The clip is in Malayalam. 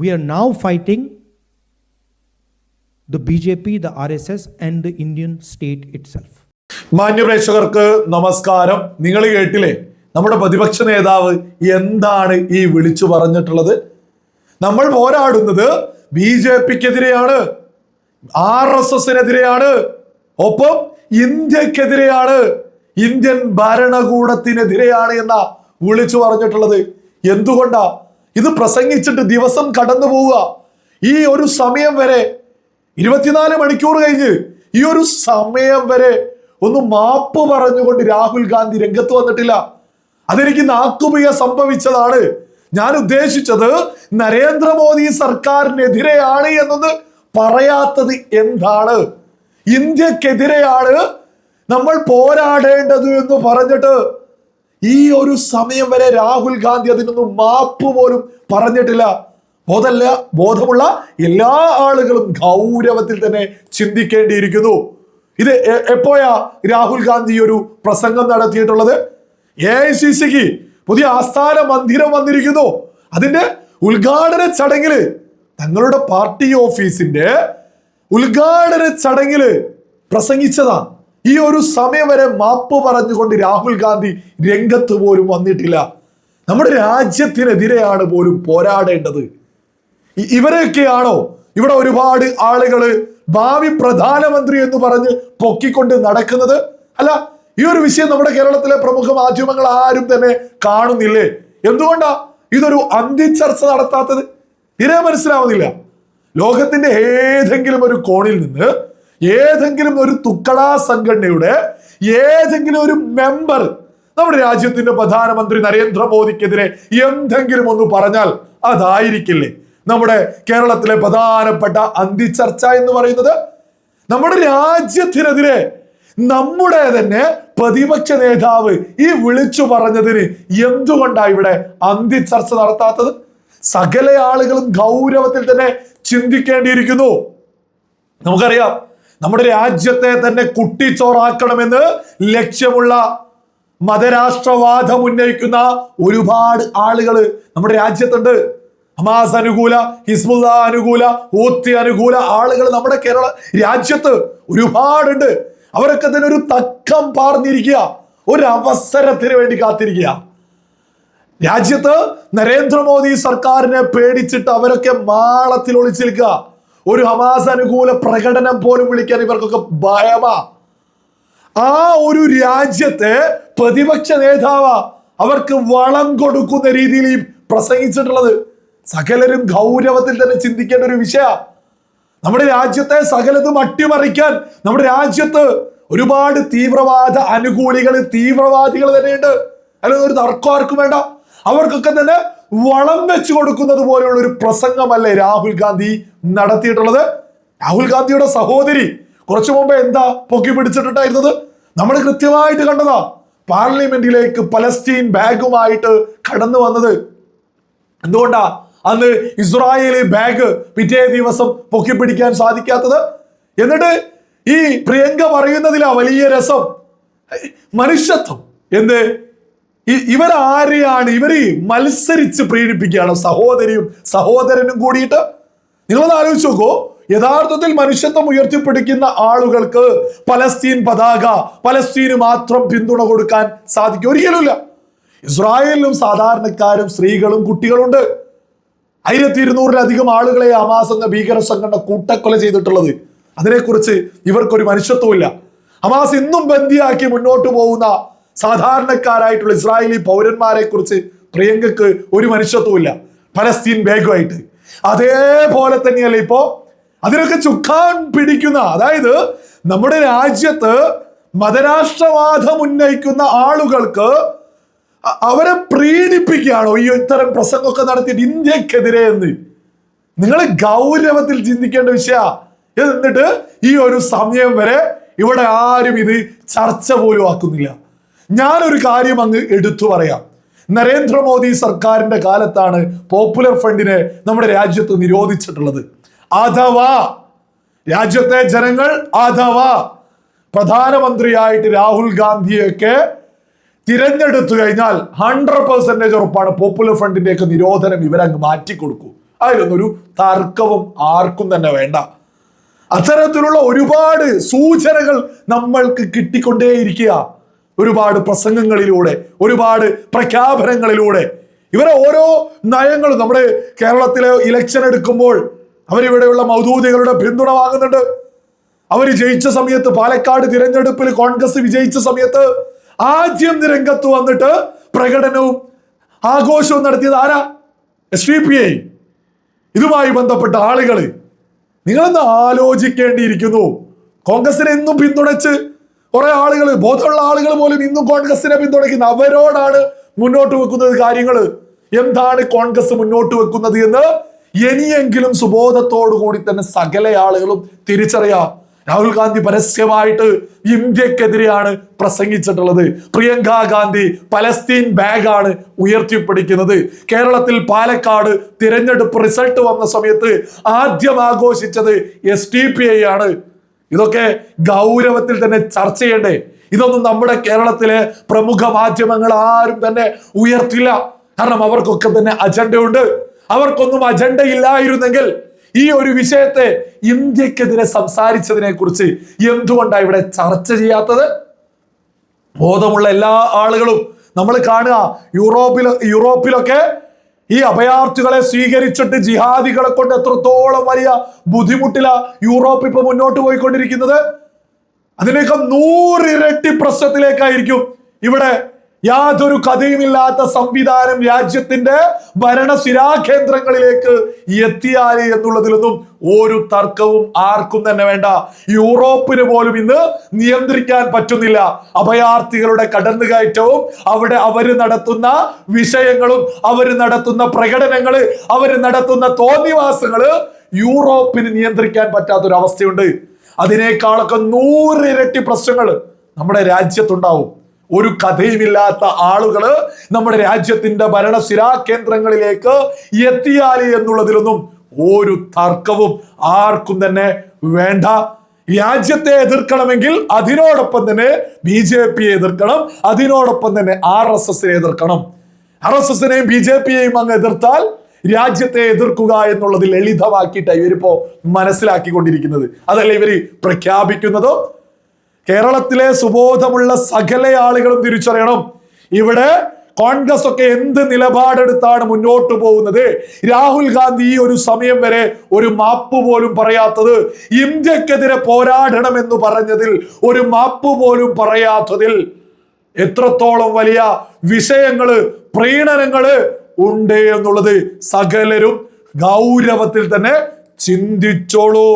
we are now fighting the BJP, the RSS, and the Indian state itself. മാന്യപ്രേക്ഷകർക്ക് നമസ്കാരം. നിങ്ങൾ കേട്ടില്ലേ? നമ്മുടെ പ്രതിപക്ഷ നേതാവ് എന്താണ് ഈ വിളിച്ചു പറഞ്ഞിട്ടുള്ളത്? നമ്മൾ പോരാടുന്നത് ബി ജെ പിക്കെതിരെയാണ് ആർ എസ് എസിനെതിരെയാണ് ഒപ്പം ഇന്ത്യക്കെതിരെയാണ് ഇന്ത്യൻ ഭരണകൂടത്തിനെതിരെയാണ് എന്ന വിളിച്ചു പറഞ്ഞിട്ടുള്ളത്. എന്തുകൊണ്ടാ ഇത് പ്രസംഗിച്ചിട്ട് ദിവസം കടന്നു പോവുക. ഈ ഒരു സമയം വരെ ഇരുപത്തിനാല് മണിക്കൂർ കഴിഞ്ഞ് ഈ ഒരു സമയം വരെ ഒന്ന് മാപ്പ് പറഞ്ഞുകൊണ്ട് രാഹുൽ ഗാന്ധി രംഗത്ത് വന്നിട്ടില്ല. അതെനിക്ക് നാക്കുപിയ സംഭവിച്ചതാണ്. ഞാൻ ഉദ്ദേശിച്ചത് നരേന്ദ്രമോദി സർക്കാരിനെതിരെയാണ് എന്നൊന്ന് പറയാത്തത് എന്താണ്? ഇന്ത്യക്കെതിരെയാണ് നമ്മൾ പോരാടേണ്ടത് എന്ന് പറഞ്ഞിട്ട് ഈ ഒരു സമയം വരെ രാഹുൽ ഗാന്ധി അതിനൊന്നും മാപ്പ് പോലും പറഞ്ഞിട്ടില്ല. ബോധമല്ല ബോധമുള്ള എല്ലാ ആളുകളും ഗൗരവത്തിൽ തന്നെ ചിന്തിക്കേണ്ടിയിരിക്കുന്നു. ഇത് എപ്പോഴാ രാഹുൽ ഗാന്ധി ഒരു പ്രസംഗം നടത്തിയിട്ടുള്ളത്? എ ഐ സി സിക്ക് പുതിയ ആസ്ഥാന മന്ദിരം വന്നിരിക്കുന്നു. അതിന്റെ ഉദ്ഘാടന ചടങ്ങിൽ തങ്ങളുടെ പാർട്ടി ഓഫീസിന്റെ ഉദ്ഘാടന ചടങ്ങിൽ പ്രസംഗിച്ചതാ ഈ ഒരു സമയം വരെ മാപ്പ് പറഞ്ഞുകൊണ്ട് രാഹുൽ ഗാന്ധി രംഗത്ത് പോലും വന്നിട്ടില്ല. നമ്മുടെ രാജ്യത്തിനെതിരെയാണ് പോലും പോരാടേണ്ടത്. ഇവരെയൊക്കെയാണോ ഇവിടെ ഒരുപാട് ആളുകൾ ഭാവി പ്രധാനമന്ത്രി എന്ന് പറഞ്ഞ് പൊക്കിക്കൊണ്ട് നടക്കുന്നത്? അല്ല ഈ ഒരു വിഷയം നമ്മുടെ കേരളത്തിലെ പ്രമുഖ മാധ്യമങ്ങൾ ആരും തന്നെ കാണുന്നില്ലേ? എന്തുകൊണ്ടാ ഇതൊരു അന്തിച്ചർച്ച നടത്താത്തത്? ഇതേ മനസ്സിലാവുന്നില്ല. ലോകത്തിന്റെ ഏതെങ്കിലും ഒരു കോണിൽ നിന്ന് ഏതെങ്കിലും ഒരു തുക്കളാ സംഘടനയുടെ ഏതെങ്കിലും ഒരു മെമ്പർ നമ്മുടെ രാജ്യത്തിന്റെ പ്രധാനമന്ത്രി നരേന്ദ്രമോദിക്കെതിരെ എന്തെങ്കിലും ഒന്ന് പറഞ്ഞാൽ അതായിരിക്കില്ലേ? നമ്മുടെ കേരളത്തിലെ പ്രധാനപ്പെട്ട അന്തിച്ചർച്ച എന്ന് പറയുന്നത് നമ്മുടെ രാജ്യത്തിനെതിരെ നമ്മുടെ തന്നെ പ്രതിപക്ഷ നേതാവ് ഈ വിളിച്ചു പറഞ്ഞതിന് എന്തുകൊണ്ടാ ഇവിടെ അന്തിച്ചർച്ച നടത്താത്തത്? സകല ആളുകളും ഗൗരവത്തിൽ തന്നെ ചിന്തിക്കേണ്ടിയിരിക്കുന്നു. നമുക്കറിയാം നമ്മുടെ രാജ്യത്തെ തന്നെ കുട്ടിച്ചോറാക്കണമെന്ന് ലക്ഷ്യമുള്ള മതരാഷ്ട്രവാദം ഉന്നയിക്കുന്ന ഒരുപാട് ആളുകൾ നമ്മുടെ രാജ്യത്തുണ്ട്. ഹമാസ് അനുകൂല ഹിസ്ബുല്ല അനുകൂല ഊത്തി അനുകൂല ആളുകൾ നമ്മുടെ കേരള രാജ്യത്ത് ഒരുപാടുണ്ട്. അവരൊക്കെ ഒരു തക്കം പാർന്നിരിക്കുക ഒരു അവസരത്തിന് വേണ്ടി കാത്തിരിക്കുക. രാജ്യത്ത് നരേന്ദ്രമോദി സർക്കാരിനെ പേടിച്ചിട്ട് അവരൊക്കെ മാളത്തിൽ ഒളിച്ചു നിൽക്കുക ഒരു ഹമാസ് അനുകൂല പ്രകടനം പോലും വിളിക്കാൻ ഇവർക്കൊക്കെ ഭയമാ. ആ ഒരു രാജ്യത്തെ പ്രതിപക്ഷ നേതാവ അവർക്ക് വളം കൊടുക്കുന്ന രീതിയിൽ ഈ പ്രസംഗിച്ചിട്ടുള്ളത്. സകലരും ഗൗരവത്തിൽ തന്നെ ചിന്തിക്കേണ്ട ഒരു വിഷയ. നമ്മുടെ രാജ്യത്തെ സകലതും അട്ടിമറിക്കാൻ നമ്മുടെ രാജ്യത്ത് ഒരുപാട് തീവ്രവാദ അനുകൂലികൾ തീവ്രവാദികൾ തന്നെയുണ്ട്. അല്ലെങ്കിൽ ഒരു തർക്കം ആർക്കും വേണ്ട. അവർക്കൊക്കെ തന്നെ വളം വെച്ചു കൊടുക്കുന്നത് പോലെയുള്ള ഒരു പ്രസംഗമല്ലേ രാഹുൽ ഗാന്ധി നടത്തിയിട്ടുള്ളത്? രാഹുൽ ഗാന്ധിയുടെ സഹോദരി കുറച്ചു മുമ്പ് എന്താ പൊക്കി പിടിച്ചിട്ടുണ്ടായിരുന്നത്? നമ്മൾ കൃത്യമായിട്ട് കണ്ടതാ. പാർലമെന്റിലേക്ക് പലസ്തീൻ ബാഗുമായിട്ട് കടന്നു വന്നത്. എന്തുകൊണ്ടാ? അന്ന് ഇസ്രായേലി ബാഗ് പിറ്റേ ദിവസം പൊക്കി പിടിക്കാൻ സാധിക്കാത്തത്? എന്നിട്ട് ഈ പ്രിയങ്ക പറയുന്നതിലാ വലിയ രസം. മനുഷ്യത്വം. എന്ത്? ഇവരാരെയാണ് ഇവർ മത്സരിച്ച് പ്രീണിപ്പിക്കുകയാണ്. സഹോദരിയും സഹോദരനും കൂടിയിട്ട്. നിങ്ങളൊന്ന് ആലോചിച്ച് നോക്കൂ. യഥാർത്ഥത്തിൽ മനുഷ്യത്വം ഉയർത്തിപ്പിടിക്കുന്ന ആളുകൾക്ക് പലസ്തീൻ പതാക പലസ്തീന് മാത്രം പിന്തുണ കൊടുക്കാൻ സാധിക്കും. ഒരിക്കലുമില്ല. ഇസ്രായേലിലും സാധാരണക്കാരും സ്ത്രീകളും കുട്ടികളുണ്ട്. ആയിരത്തി ഇരുന്നൂറിലധികം ആളുകളെ ഹമാസ് എന്ന ഭീകര സംഘടന കൂട്ടക്കൊല ചെയ്തിട്ടുള്ളത്. അതിനെക്കുറിച്ച് ഇവർക്കൊരു മനുഷ്യത്വമില്ല. അമാസ് ഇന്നും ബന്ദിയാക്കി മുന്നോട്ട് പോകുന്ന സാധാരണക്കാരായിട്ടുള്ള ഇസ്രായേലി പൗരന്മാരെ കുറിച്ച് പ്രിയങ്കക്ക് ഒരു മനുഷ്യത്വമില്ല പലസ്തീൻ ബേഗുമായിട്ട് അതേപോലെ തന്നെയല്ല ഇപ്പോ? അതിനൊക്കെ ചുക്കാൻ പിടിക്കുന്ന അതായത് നമ്മുടെ രാജ്യത്ത് മതരാഷ്ട്രവാദം ഉന്നയിക്കുന്ന ആളുകൾക്ക് അവരെ പ്രീണിപ്പിക്കുകയാണോ? ഈ ഇത്തരം പ്രസംഗമൊക്കെ നടത്തിയിട്ട് ഇന്ത്യക്കെതിരെ എന്ന്. നിങ്ങൾ ഗൗരവത്തിൽ ചിന്തിക്കേണ്ട വിഷയ. എന്നിട്ട് ഈ ഒരു സമയം വരെ ഇവിടെ ആരും ഇത് ചർച്ച പോലും ആക്കുന്നില്ല. ഞാനൊരു കാര്യം അങ്ങ് എടുത്തു പറയാം. നരേന്ദ്രമോദി സർക്കാരിന്റെ കാലത്താണ് പോപ്പുലർ ഫണ്ടിനെ നമ്മുടെ രാജ്യത്ത് നിരോധിച്ചിട്ടുള്ളത്. അഥവാ രാജ്യത്തെ ജനങ്ങൾ അഥവാ പ്രധാനമന്ത്രിയായിട്ട് രാഹുൽ ഗാന്ധിയൊക്കെ തിരഞ്ഞെടുത്തു കഴിഞ്ഞാൽ ഹൺഡ്രഡ് പെർസെന്റേജ് ഉറപ്പാണ് പോപ്പുലർ ഫ്രണ്ടിന്റെ ഒക്കെ നിരോധനം ഇവരങ്ങ് മാറ്റിക്കൊടുക്കും അതിലൊന്നൊരു തർക്കവും ആർക്കും തന്നെ വേണ്ട. അത്തരത്തിലുള്ള ഒരുപാട് സൂചനകൾ നമ്മൾക്ക് കിട്ടിക്കൊണ്ടേയിരിക്കുക. ഒരുപാട് പ്രസംഗങ്ങളിലൂടെ ഒരുപാട് പ്രഖ്യാപനങ്ങളിലൂടെ. ഇവരെ ഓരോ നയങ്ങളും നമ്മുടെ കേരളത്തിലെ ഇലക്ഷൻ എടുക്കുമ്പോൾ അവരിവിടെയുള്ള മൗദൂദികളുടെ പിന്തുണ വാങ്ങുന്നുണ്ട് അവർ ജയിച്ച സമയത്ത് പാലക്കാട് തിരഞ്ഞെടുപ്പിൽ കോൺഗ്രസ് വിജയിച്ച സമയത്ത് ആദ്യം രംഗത്ത് വന്നിട്ട് പ്രകടനവും ആഘോഷവും നടത്തിയത് ആരാ? S D P I. ഇതുമായി ബന്ധപ്പെട്ട ആളുകൾ നിങ്ങളൊന്ന് ആലോചിക്കേണ്ടിയിരിക്കുന്നു. കോൺഗ്രസിനെ എന്നും പിന്തുണച്ച് കുറെ ആളുകൾ ബോധമുള്ള ആളുകൾ പോലും ഇന്നും കോൺഗ്രസിനെ പിന്തുണയ്ക്കുന്ന. അവരോടാണ് മുന്നോട്ട് വെക്കുന്നത് കാര്യങ്ങൾ. എന്താണ് കോൺഗ്രസ് മുന്നോട്ട് വെക്കുന്നത് എന്ന് ഇനിയെങ്കിലും സുബോധത്തോടു കൂടി തന്നെ സകല ആളുകളും തിരിച്ചറിയാം. രാഹുൽ ഗാന്ധി പരസ്യമായിട്ട് ഇന്ത്യക്കെതിരെയാണ് പ്രസംഗിച്ചിട്ടുള്ളത്. പ്രിയങ്ക ഗാന്ധി പലസ്തീൻ ബാഗാണ് ഉയർത്തിപ്പിടിക്കുന്നത്. കേരളത്തിൽ പാലക്കാട് തിരഞ്ഞെടുപ്പ് റിസൾട്ട് വന്ന സമയത്ത് ആദ്യം ആഘോഷിച്ചത് എസ് ടി പി ഐ ആണ്. ഇതൊക്കെ ഗൗരവത്തിൽ തന്നെ ചർച്ച ചെയ്യണ്ടേ? ഇതൊന്നും നമ്മുടെ കേരളത്തിലെ പ്രമുഖ മാധ്യമങ്ങൾ ആരും തന്നെ ഉയർത്തില്ല. കാരണം അവർക്കൊക്കെ തന്നെ അജണ്ടയുണ്ട്. അവർക്കൊന്നും അജണ്ട ഇല്ലായിരുന്നെങ്കിൽ ഈ ഒരു വിഷയത്തെ ഇന്ത്യക്കെതിരെ സംസാരിച്ചതിനെ കുറിച്ച് എന്തുകൊണ്ടാണ് ഇവിടെ ചർച്ച ചെയ്യാത്തത്? ബോധമുള്ള എല്ലാ ആളുകളും നമ്മൾ കാണുക. യൂറോപ്പിൽ യൂറോപ്പിലൊക്കെ ഈ അഭയാർത്ഥികളെ സ്വീകരിച്ചിട്ട് ജിഹാദികളെ കൊണ്ട് എത്രത്തോളം വലിയ ബുദ്ധിമുട്ടില യൂറോപ്പ് ഇപ്പൊ മുന്നോട്ട് പോയിക്കൊണ്ടിരിക്കുന്നത്. അതിനേക്കാൾ നൂറിരട്ടി പ്രശ്നത്തിലേക്കായിരിക്കും ഇവിടെ യാതൊരു കഥയുമില്ലാത്ത സംവിധാനം രാജ്യത്തിന്റെ ഭരണസിരാ കേന്ദ്രങ്ങളിലേക്ക് എത്തിയാൽ എന്നുള്ളതിലൊന്നും ഒരു തർക്കവും ആർക്കും തന്നെ വേണ്ട. യൂറോപ്പിന് പോലും ഇന്ന് നിയന്ത്രിക്കാൻ പറ്റുന്നില്ല. അഭയാർത്ഥികളുടെ കടന്നുകയറ്റവും അവിടെ അവർ നടത്തുന്ന വിഷയങ്ങളും അവർ നടത്തുന്ന പ്രകടനങ്ങൾ അവർ നടത്തുന്ന തോന്നിവാസങ്ങൾ യൂറോപ്പിന് നിയന്ത്രിക്കാൻ പറ്റാത്തൊരവസ്ഥയുണ്ട്. അതിനേക്കാളൊക്കെ നൂറിരട്ടി പ്രശ്നങ്ങൾ നമ്മുടെ രാജ്യത്തുണ്ടാവും. ഒരു കഥയുമില്ലാത്ത ആളുകൾ നമ്മുടെ രാജ്യത്തിന്റെ ഭരണസിരാ കേന്ദ്രങ്ങളിലേക്ക് എത്തിയാൽ എന്നുള്ളതിലൊന്നും ഒരു തർക്കവും ആർക്കും തന്നെ വേണ്ട. രാജ്യത്തെ എതിർക്കണമെങ്കിൽ അതിനോടൊപ്പം തന്നെ ബി ജെ പിയെ എതിർക്കണം അതിനോടൊപ്പം തന്നെ ആർ എസ് എസിനെ എതിർക്കണം. ആർ എസ് എസിനെയും ബി ജെ പിയെയും അങ്ങ് എതിർത്താൽ രാജ്യത്തെ എതിർക്കുക എന്നുള്ളത് ലളിതമാക്കിയിട്ടാണ് ഇവരിപ്പോ മനസ്സിലാക്കിക്കൊണ്ടിരിക്കുന്നത്. അതല്ല ഇവർ പ്രഖ്യാപിക്കുന്നതും കേരളത്തിലെ സുബോധമുള്ള സകല ആളുകളും തിരിച്ചറിയണം. ഇവിടെ കോൺഗ്രസ് ഒക്കെ എന്ത് നിലപാടെടുത്താണ് മുന്നോട്ട് പോകുന്നത്? രാഹുൽ ഗാന്ധി ഈ ഒരു സമയം വരെ ഒരു മാപ്പ് പോലും പറയാത്തത് ഇന്ത്യക്കെതിരെ പോരാടണം എന്ന് പറഞ്ഞതിൽ ഒരു മാപ്പ് പോലും പറയാത്തതിൽ എത്രത്തോളം വലിയ വിഷയങ്ങൾ പ്രീണനങ്ങൾ ഉണ്ട് എന്നുള്ളത് സകലരും ഗൗരവത്തിൽ തന്നെ ചിന്തിച്ചോളൂ.